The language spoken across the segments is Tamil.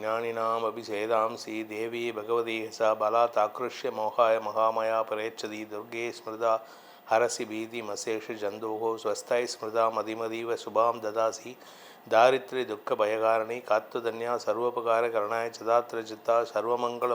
ஞானினாம் அபிஷேதாம்சி தேவி பகவதி ச பலா தாக்ருஷ்ய மோகாய மகாமயா பரேச்சதி துர்கே ஸ்மிருதா ஹரசி பீதி மசேஷு ஜந்தோகோ ஸ்வஸ்தாய் ஸ்மிருதா மதிமதீவ சுபாம் ததாசி தாரித்ரி துக்க பயகாரணி காத்துதன்யா சர்வோபகார கரணாய சதாத்திர சித்தா சர்வமங்கள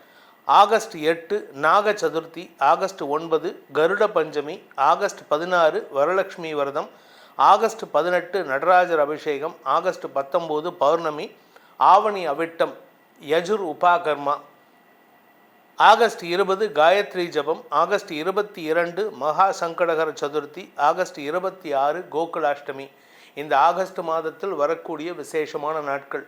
ஆகஸ்ட் எட்டு நாக சதுர்த்தி ஆகஸ்ட் ஒன்பது கருட பஞ்சமி ஆகஸ்ட் பதினாறு வரலட்சுமி விரதம் ஆகஸ்ட் பதினெட்டு நடராஜர் அபிஷேகம் ஆகஸ்ட் பத்தொம்போது பௌர்ணமி ஆவணி அவிட்டம் யஜுர் உபாகர்மா. ஆகஸ்ட் இருபது காயத்ரி ஜபம் ஆகஸ்ட் இருபத்தி இரண்டு மகா சங்கடகர சதுர்த்தி ஆகஸ்ட் இருபத்தி ஆறு கோகுலாஷ்டமி. இந்த ஆகஸ்ட் மாதத்தில் வரக்கூடிய விசேஷமான நாட்கள்.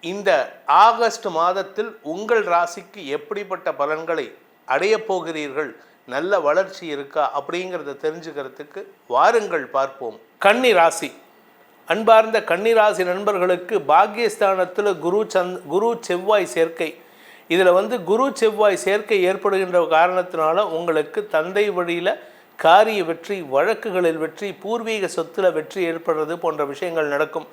இந்த ஆகஸ்ட் மாதத்தில் உங்கள் ராசிக்கு எப்படிப்பட்ட பலன்களை அடையப் போகிறீர்கள்? நல்ல வளர்ச்சி இருக்கா? அப்படிங்கிறத தெரிஞ்சுக்கிறதுக்கு வாருங்கள் பார்ப்போம். கன்னி ராசி. அன்பார்ந்த கன்னிராசி நண்பர்களுக்கு பாக்கியஸ்தானத்தில் குரு சந்த் குரு செவ்வாய் சேர்க்கை. இதில் வந்து குரு செவ்வாய் சேர்க்கை ஏற்படுகின்ற காரணத்தினால உங்களுக்கு தந்தை வழியில் காரிய வெற்றி வழக்குகளில் வெற்றி பூர்வீக சொத்தில் வெற்றி ஏற்படுறது போன்ற விஷயங்கள் நடக்கும்.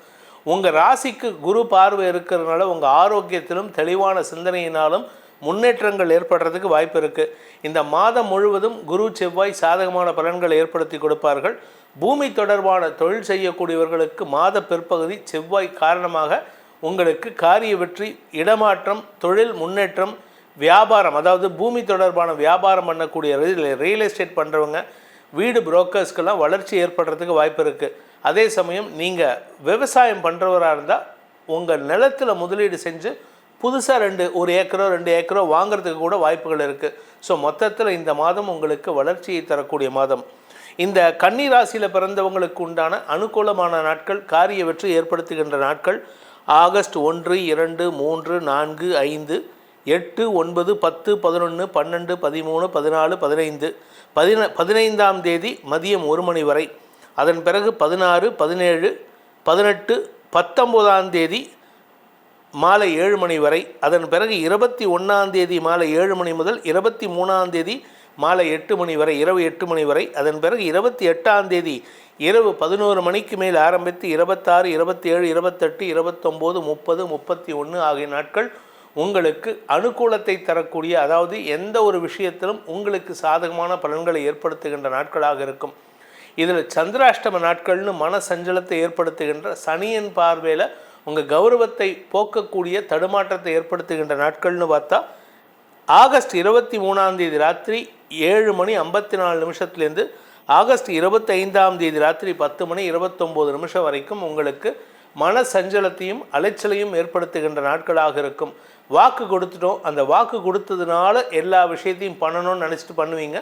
உங்கள் ராசிக்கு குரு பார்வை இருக்கிறதுனால உங்கள் ஆரோக்கியத்திலும் தெளிவான சிந்தனையினாலும் முன்னேற்றங்கள் ஏற்படுறதுக்கு வாய்ப்பு இருக்குது இந்த மாதம் முழுவதும் குரு செவ்வாய் சாதகமான பலன்களை ஏற்படுத்தி கொடுப்பார்கள். பூமி தொடர்பான தொழில் செய்யக்கூடியவர்களுக்கு மாத பிற்பகுதி செவ்வாய் காரணமாக உங்களுக்கு காரிய வெற்றி இடமாற்றம் தொழில் முன்னேற்றம் வியாபாரம் அதாவது பூமி தொடர்பான வியாபாரம் பண்ணக்கூடிய ரியல் எஸ்டேட் பண்ணுறவங்க வீடு புரோக்கர்ஸ்க்கெல்லாம் வளர்ச்சி ஏற்படுறதுக்கு வாய்ப்பு இருக்குது அதே சமயம் நீங்கள் விவசாயம் பண்ணுறவராக இருந்தால் உங்கள் நிலத்தில் முதலீடு செஞ்சு புதுசாக ரெண்டு ஒரு ஏக்கரோ ரெண்டு ஏக்கரோ வாங்குறதுக்கு கூட வாய்ப்புகள் இருக்குது ஸோ மொத்தத்தில் இந்த மாதம் உங்களுக்கு வளர்ச்சியை தரக்கூடிய மாதம். இந்த கன்னி ராசியில் பிறந்தவங்களுக்கு உண்டான அனுகூலமான நாட்கள் காரிய வெற்றி ஏற்படுத்துகின்ற நாட்கள் ஆகஸ்ட் ஒன்று இரண்டு மூன்று நான்கு ஐந்து எட்டு ஒன்பது பத்து பதினொன்று பன்னெண்டு பதிமூணு பதினாலு பதினைந்து பதின பதினைந்தாம் தேதி மதியம் ஒரு மணி வரை. அதன் பிறகு பதினாறு பதினேழு பதினெட்டு பத்தொம்போதாம் தேதி மாலை ஏழு மணி வரை அதன் பிறகு இருபத்தி ஒன்றாம் தேதி மாலை ஏழு மணி முதல் இருபத்தி மூணாம் தேதி மாலை எட்டு மணி வரை இரவு எட்டு மணி வரை அதன் பிறகு இருபத்தி எட்டாம் தேதி இரவு பதினோரு மணிக்கு மேல் ஆரம்பித்து இருபத்தாறு இருபத்தி ஏழு இருபத்தெட்டு இருபத்தொம்போது முப்பது முப்பத்தி ஒன்று ஆகிய நாட்கள் உங்களுக்கு அனுகூலத்தை தரக்கூடிய அதாவது எந்த ஒரு விஷயத்திலும் உங்களுக்கு சாதகமான பலன்களை ஏற்படுத்துகின்ற நாட்களாக இருக்கும். இதில் சந்திராஷ்டம நாட்கள்னு மன சஞ்சலத்தை ஏற்படுத்துகின்ற சனியின் பார்வையில் உங்கள் கௌரவத்தை போக்கக்கூடிய தடுமாற்றத்தை ஏற்படுத்துகின்ற நாட்கள்னு பார்த்தா ஆகஸ்ட் இருபத்தி மூணாம் தேதி ராத்திரி ஏழு மணி ஐம்பத்தி நாலு நிமிஷத்துலேருந்து ஆகஸ்ட் இருபத்தி ஐந்தாம் தேதி ராத்திரி பத்து மணி இருபத்தொம்போது நிமிஷம் வரைக்கும் உங்களுக்கு மன சஞ்சலத்தையும் அலைச்சலையும் ஏற்படுத்துகின்ற நாட்களாக இருக்கும். வாக்கு கொடுத்துட்டோம். அந்த வாக்கு கொடுத்ததுனால எல்லா விஷயத்தையும் பண்ணணும்னு நினச்சிட்டு பண்ணுவீங்க.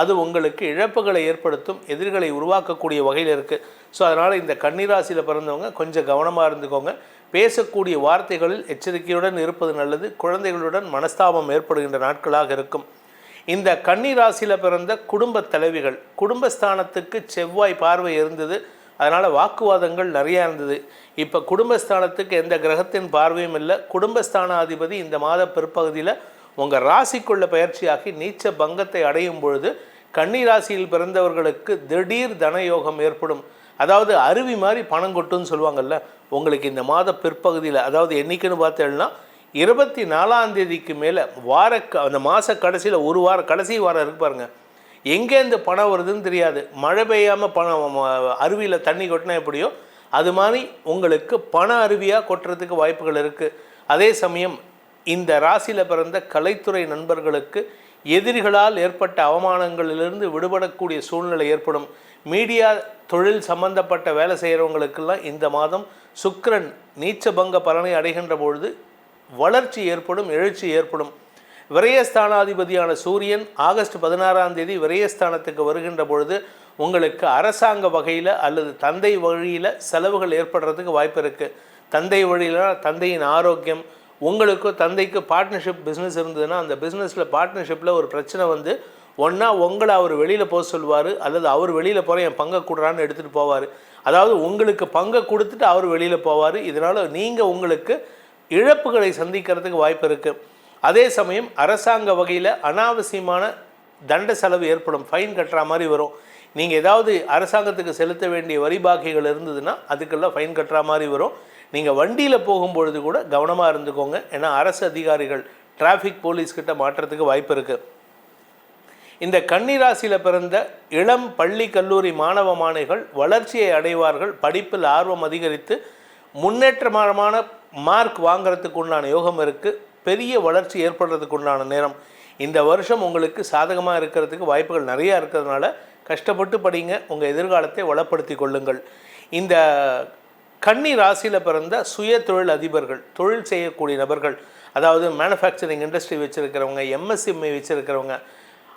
அது உங்களுக்கு இழப்புகளை ஏற்படுத்தும் எதிர்களை உருவாக்கக்கூடிய வகையில் இருக்குது ஸோ அதனால் இந்த கன்னிராசியில் பிறந்தவங்க கொஞ்சம் கவனமாக இருந்துக்கோங்க. பேசக்கூடிய வார்த்தைகளில் எச்சரிக்கையுடன் இருப்பது நல்லது. குழந்தைகளுடன் மனஸ்தாபம் ஏற்படுகின்ற நாட்களாக இருக்கும். இந்த கன்னிராசியில் பிறந்த குடும்ப தலைவிகள் குடும்பஸ்தானத்துக்கு செவ்வாய் பார்வை இருந்தது. அதனால் வாக்குவாதங்கள் நிறையா இருந்தது. இப்போ குடும்பஸ்தானத்துக்கு எந்த கிரகத்தின் பார்வையும் இல்லை. குடும்பஸ்தானாதிபதி இந்த மாத பிற்பகுதியில் உங்கள் ராசிக்குள்ள பயிற்சியாகி நீச்ச பங்கத்தை அடையும் பொழுது கன்னி ராசியில் பிறந்தவர்களுக்கு திடீர் தனயோகம் ஏற்படும். அதாவது அருவி மாதிரி பணம் கொட்டுன்னு சொல்லுவாங்கல்ல உங்களுக்கு இந்த மாத பிற்பகுதியில் அதாவது என்றைக்குன்னு பார்த்தேன்னா இருபத்தி நாலாம் தேதிக்கு மேலே வார க- அந்த மாத கடைசியில் ஒரு வாரம் கடைசி வாரம் இருக்கு பாருங்கள் எங்கேருந்து பணம் வருதுன்னு தெரியாது. மழை பெய்யாமல் பணம் அருவியில் தண்ணி கொட்டினா எப்படியோ அது மாதிரி உங்களுக்கு பண அருவியாக கொட்டுறதுக்கு வாய்ப்புகள் இருக்குது அதே சமயம் இந்த ராசியில் பிறந்த கலைத்துறை நண்பர்களுக்கு எதிரிகளால் ஏற்பட்ட அவமானங்களிலிருந்து விடுபடக்கூடிய சூழ்நிலை ஏற்படும். மீடியா தொழில் சம்பந்தப்பட்ட வேலை செய்கிறவங்களுக்கெல்லாம் இந்த மாதம் சுக்கரன் நீச்சபங்க பலனை அடைகின்ற பொழுது வளர்ச்சி ஏற்படும் எழுச்சி ஏற்படும். விரயஸ்தானாதிபதியான சூரியன் ஆகஸ்ட் பதினாறாம் தேதி விரயஸ்தானத்துக்கு வருகின்ற பொழுது உங்களுக்கு அரசாங்க வகையில் அல்லது தந்தை வழியில் செலவுகள் ஏற்படுறதுக்கு வாய்ப்பு இருக்குது தந்தை வழியில தந்தையின் ஆரோக்கியம் உங்களுக்கும் தந்தைக்கு பார்ட்னர்ஷிப் பிஸ்னஸ் இருந்ததுன்னா அந்த பிஸ்னஸில் பார்ட்னர்ஷிப்பில் ஒரு பிரச்சனை வந்து ஒன்றா உங்களை அவர் வெளியில் போக சொல்வார் அல்லது அவர் வெளியில் போகிற என் பங்கை கொடுறான்னு எடுத்துகிட்டு போவார். அதாவது உங்களுக்கு பங்கை கொடுத்துட்டு அவர் வெளியில் போவார். இதனால் நீங்கள் உங்களுக்கு இழப்புகளை சந்திக்கிறதுக்கு வாய்ப்பு இருக்குது அதே சமயம் அரசாங்க வகையில் அனாவசியமான தண்ட செலவு ஏற்படும். ஃபைன் கட்டுற மாதிரி வரும். நீங்கள் ஏதாவது அரசாங்கத்துக்கு செலுத்த வேண்டிய வரி பாக்கிகள் இருந்ததுன்னா அதுக்கெல்லாம் ஃபைன் கட்டுற மாதிரி வரும். நீங்கள் வண்டியில் போகும்பொழுது கூட கவனமாக இருந்துக்கோங்க. ஏன்னா அரசு அதிகாரிகள் டிராஃபிக் போலீஸ்கிட்ட மாற்றத்துக்கு வாய்ப்பு இருக்குது இந்த கன்னிராசியில் பிறந்த இளம் பள்ளி கல்லூரி மாணவ மாணவிகள் வளர்ச்சியை அடைவார்கள். படிப்பில் ஆர்வம் அதிகரித்து முன்னேற்றமான மார்க் வாங்குறதுக்கு உண்டான யோகம் இருக்குது பெரிய வளர்ச்சி ஏற்படுறதுக்கு உண்டான நேரம். இந்த வருஷம் உங்களுக்கு சாதகமாக இருக்கிறதுக்கு வாய்ப்புகள் நிறையா இருக்கிறதுனால கஷ்டப்பட்டு படிங்க. உங்கள் எதிர்காலத்தை வளப்படுத்தி கொள்ளுங்கள். இந்த கன்னி ராசியில் பிறந்த சுய தொழில் அதிபர்கள் தொழில் செய்யக்கூடிய நபர்கள் அதாவது மேனுஃபேக்சரிங் இண்டஸ்ட்ரி வச்சுருக்கிறவங்க எம்எஸ்எம்ஐ வச்சுருக்கிறவங்க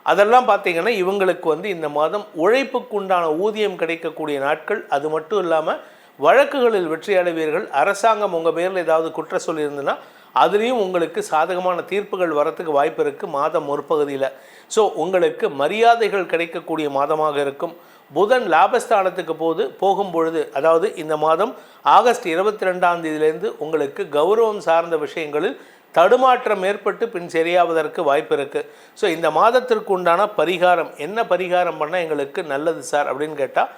அதெல்லாம் பார்த்தீங்கன்னா இவங்களுக்கு வந்து இந்த மாதம் உழைப்புக்கு உண்டான ஊதியம் கிடைக்கக்கூடிய நாட்கள். அது மட்டும் இல்லாமல் வழக்குகளில் வெற்றி அடைவீர்கள் அரசாங்கம் உங்கள் பேரில் ஏதாவது குற்ற சொல்லியிருந்ததுன்னா அதுலேயும் உங்களுக்கு சாதகமான தீர்ப்புகள் வரத்துக்கு வாய்ப்பு இருக்குது மாதம் ஒரு பகுதியில். ஸோ உங்களுக்கு மரியாதைகள் கிடைக்கக்கூடிய மாதமாக இருக்கும். புதன் லாபஸ்தானத்துக்கு போது போகும் பொழுது அதாவது இந்த மாதம் ஆகஸ்ட் இருபத்தி ரெண்டாம் தேதியிலேருந்து உங்களுக்கு கௌரவம் சார்ந்த விஷயங்களில் தடுமாற்றம் ஏற்பட்டு பின் சரியாவதற்கு வாய்ப்பு இருக்குது ஸோ இந்த மாதத்திற்கு உண்டான பரிகாரம் என்ன பரிகாரம் பண்ணால் எங்களுக்கு நல்லது சார் அப்படின்னு கேட்டால்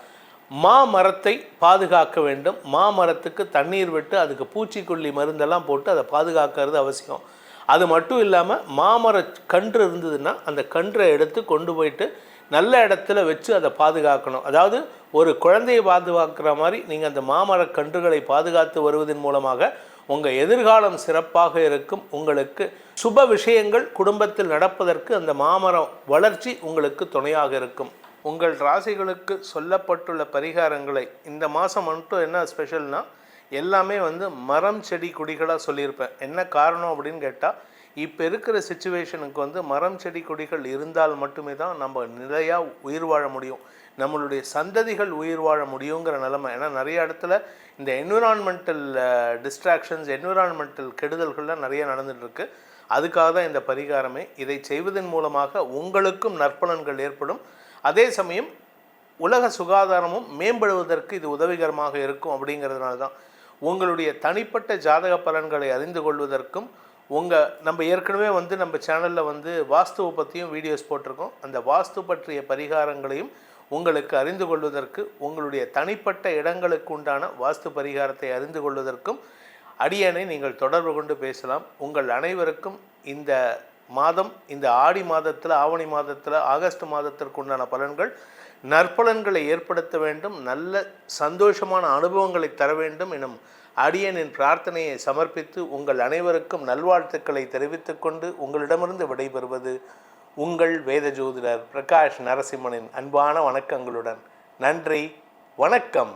மாமரத்தை பாதுகாக்க வேண்டும். மாமரத்துக்கு தண்ணீர் விட்டு அதுக்கு பூச்சிக்கொல்லி மருந்தெல்லாம் போட்டு அதை பாதுகாக்கிறது அவசியம். அது மட்டும் இல்லாமல் மாமர கன்று இருந்ததுன்னா அந்த கன்றை எடுத்து கொண்டு போயிட்டு நல்ல இடத்துல வச்சு அதை பாதுகாக்கணும். அதாவது ஒரு குழந்தையை பாதுகாக்கிற மாதிரி நீங்கள் அந்த மாமர கன்றுகளை பாதுகாத்து வருவதன் மூலமாக உங்கள் எதிர்காலம் சிறப்பாக இருக்கும். உங்களுக்கு சுப விஷயங்கள் குடும்பத்தில் நடப்பதற்கு அந்த மாமரம் வளர்ச்சி உங்களுக்கு துணையாக இருக்கும். உங்கள் ராசிகளுக்கு சொல்லப்பட்டுள்ள பரிகாரங்களை இந்த மாதம் மட்டும் என்ன ஸ்பெஷல்னால் எல்லாமே வந்து மரம் செடி கொடிகளாக சொல்லியிருப்பேன். என்ன காரணம் அப்படின்னு கேட்டால் இப்போ இருக்கிற சுச்சுவேஷனுக்கு வந்து மரம் செடி கொடிகள் இருந்தால் மட்டுமே தான் நம்ம நிலையாக உயிர் வாழ முடியும். நம்மளுடைய சந்ததிகள் உயிர் வாழ முடியுங்கிற நிலமை. ஏன்னா நிறைய இடத்துல இந்த என்விரான்மெண்டல் டிஸ்ட்ராக்ஷன்ஸ் என்விரான்மெண்டல் கெடுதல்கள்லாம் நிறைய நடந்துகிட்ருக்கு அதுக்காக தான் இந்த பரிகாரமே. இதை செய்வதன் மூலமாக உங்களுக்கும் நற்பலன்கள் ஏற்படும். அதே சமயம் உலக சுகாதாரமும் மேம்படுவதற்கு இது உதவிகரமாக இருக்கும் அப்படிங்கிறதுனால தான் உங்களுடைய தனிப்பட்ட ஜாதக பலன்களை அறிந்து கொள்வதற்கும் உங்கள் நம்ம ஏற்கனவே வந்து நம்ம சேனலில் வந்து வாஸ்துவை பற்றியும் வீடியோஸ் போட்டிருக்கோம். அந்த வாஸ்து பற்றிய பரிகாரங்களையும் உங்களுக்கு அறிந்து கொள்வதற்கு உங்களுடைய தனிப்பட்ட இடங்களுக்கு உண்டான வாஸ்து பரிகாரத்தை அறிந்து கொள்வதற்கும் அடியனை நீங்கள் தொடர்பு கொண்டு பேசலாம். உங்கள் அனைவருக்கும் இந்த மாதம் இந்த ஆடி மாதத்தில் ஆவணி மாதத்தில் ஆகஸ்ட் மாதத்திற்கு உண்டான பலன்கள் நற்பலன்களை ஏற்படுத்த வேண்டும் நல்ல சந்தோஷமான அனுபவங்களை தர வேண்டும் எனும் அடியனின் பிரார்த்தனையை சமர்ப்பித்து உங்கள் அனைவருக்கும் நல்வாழ்த்துக்களை தெரிவித்துக் கொண்டு உங்களிடமிருந்து விடைபெறுவது உங்கள் வேத ஜோதிடர் பிரகாஷ் நரசிம்மனின் அன்பான வணக்கங்களுடன். நன்றி வணக்கம்.